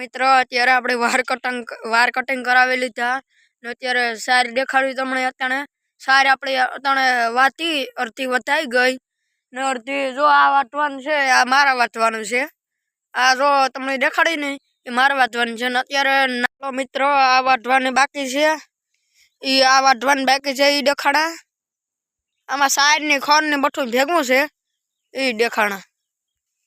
મિત્ર, અત્યારે આપણે વાર કટિંગ વાર કટિંગ કરાવી લીધા. ને અત્યારે સારી દેખાડવી તમને અત્યારે. સારી આપણે અત્યારે વાતી અડધી વતાઈ ગઈ. ને અડધી જો આ વાટવાનું છે, આ મારા વાટવાનું છે. આ જો તમને દેખાડી નહીં, એ મારા વાટવાનું છે. ને અત્યારે નાનો મિત્ર આ વાટવાની બાકી છે. એ આ વાટવાની બાકી છે એ દેખાડા આમાં સાઈડની ખોર બધું ભેગું છે. એ દેખાણા.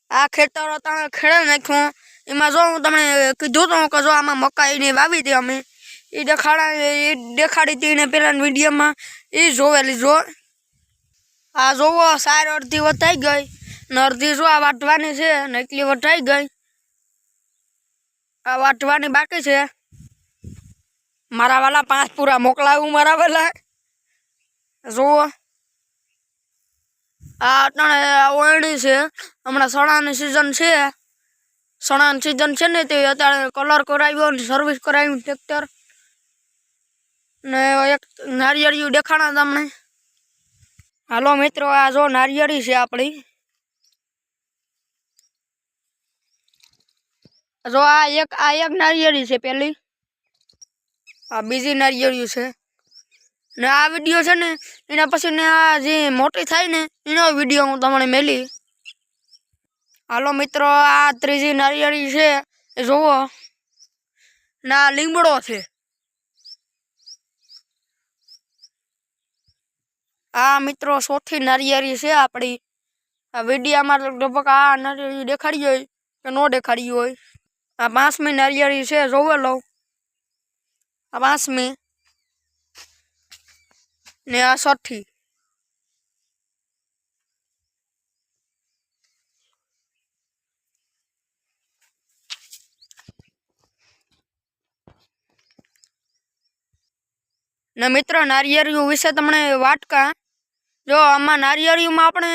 આ ખેતરો તમે ખેડે નાખ્યું. એમાં જો હું તમને કીધું હતું કે જો આમાં મકાઈ ને વાવી હતી અમે. એ દેખાડા એ દેખાડી હતી ને પહેલાં વિડીયોમાં એ જોવેલી જો. આ જોવો, સાર અડધી વટાઈ ગઈ ને અડધી જો આ વાટવાની છે ને એટલી વટાઈ ગઈ. આ વાટવાની બાકી છે. મારા વાલા પાંચ પૂરા મોકલાવું મારા વાલા. જુઓ. આ અટાણે ઓયડી છે. હમણાં સણાની સિઝન છે. સણાની સિઝન છે ને તે અત્યારે કલર કરાવ્યો ને સર્વિસ કરાવ્યું ટ્રેક્ટર ને એક નારિયેળિયું દેખાણા તમને. હાલો મિત્રો, આ જો નારિયેળી છે આપણી. જો આ એક આ એક નારિયેળી છે પેલી. આ બીજી નારિયેળિયું છે. ને આ વીડિયો છે ને, એના પછી ને આ જે મોટી થાય ને, એનો વીડિયો હું તમને મેલી. હાલો મિત્રો, આ ત્રીજી નારિયેળી છે. એ જુઓ. ને, લીમડો છે. આ મિત્રો, ચોથી નારિયેળી છે આપણી. આ વિડીયામાં લગભગ આ નારિયેળી દેખાડી હોય કે ન દેખાડી હોય. આ પાંચમી નારિયેળી છે, જોવે લઉં. આ પાંચમી. ને આ છઠ્ઠી. ને મિત્ર, નારિયેળિયું વિશે તમને વાટકા જો, આમાં નારિયેળિયુંમાં આપણે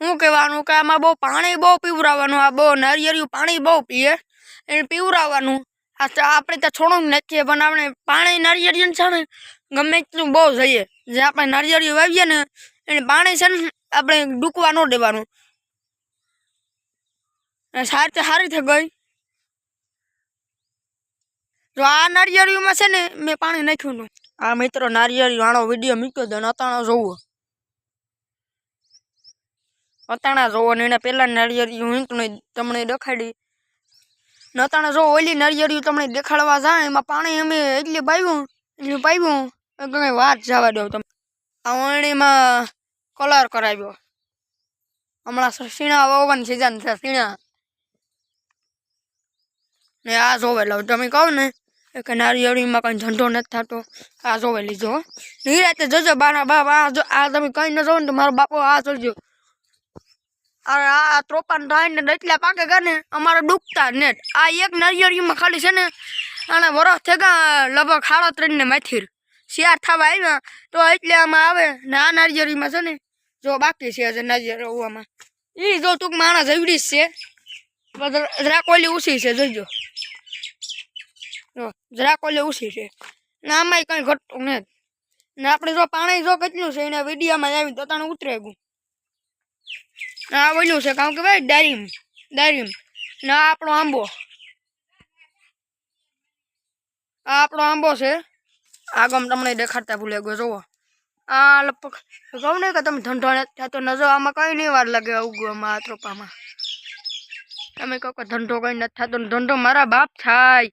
શું કહેવાનું કે આમાં બહુ પાણી બહુ પીવરાવવાનું આ બહુ નારિયેળિયું પાણી બહુ પીએ, એને પીવરાવવાનું આ આપણે તો છોડું નાખીએ, પણ આપણે પાણી નારિયેળિયું છે ને, ગમે એટલું બહુ જઈએ. જે આપણે નારિયેળિયું વાવીએ ને, એને પાણી છે ને, આપણે ડૂકવા ન દેવાનું. સારી તે સારી થઈ ગઈ. જો, આ નારિયેળિયુંમાં છે ને, મેં પાણી નાખ્યું હતું આ મિત્રો નારિયેળી વાળો વીડિયો મૂક્યો હતો અતાણો જોવો. અતાણા જોવો ને એના પેલા નારિયેળી હું તમને દેખાડી. નતાણે જો ઓલી નારિયેળિયું તમને દેખાડવા જાય, એમાં પાણી અમે એટલી પાવ્યું એટલે પાવ્યું કઈ વાત જવા દો તમે. આ વણીમાં કલર કરાવ્યો. હમણાં સીણા વાવવાની સિઝન છે, સીણા. ને આ જોવે લઉં તમે કહો ને. કે નારિયેળીમાં કંઈ ઝંડો નથી થતો. આ જોવે લીધો નિરાતે જજો બાના બાપ, આ જો, આ તમે કંઈ ન જોવો ને તો મારો બાપો આ જોજો. આ આ ત્રોપાન થાય ને એટલા પાકે ગયા ને અમારે ડૂબતા નેટ. આ એક નારિયેળીમાં ખાલી છે ને, આના વરસ થયા લગભગ સાડા ત્રણ ને માથીર. શિયાર થવા આવ્યા, તો એટલે આમાં આવે ને આ નારિયેળીમાં છે ને, જો બાકી છે હજુ નારિયેળ ઉવામાં એ જો ટૂંકમાં આના જવડી છે. જરાક ઓલી ઊંચી છે જોજો જો જરાક ઓલે ઉછી છે. ને આમાંય કંઈ ઘટતું નથી. ને આપણે જો પાણી જો કેટલું છે, એને વિડીયામાં આવી તો તને ઉતરે ગયું આ ઓલું છે કારણ કે ભાઈ ડારીમ ડારીમ ને આપણો આંબો. આ આપણો આંબો છે. આગમ તમને દેખાડતા ભૂલે ગયો જોવો આ લગભગ કહું ને કે તમે ધંધો નથી થતો નજો આમાં કઈ નહીં વાર લાગે ઉગવામાં આ ત્રોપામાં તમે કહો કે ધંધો કઈ નથી થતો ધંધો મારા બાપ થાય.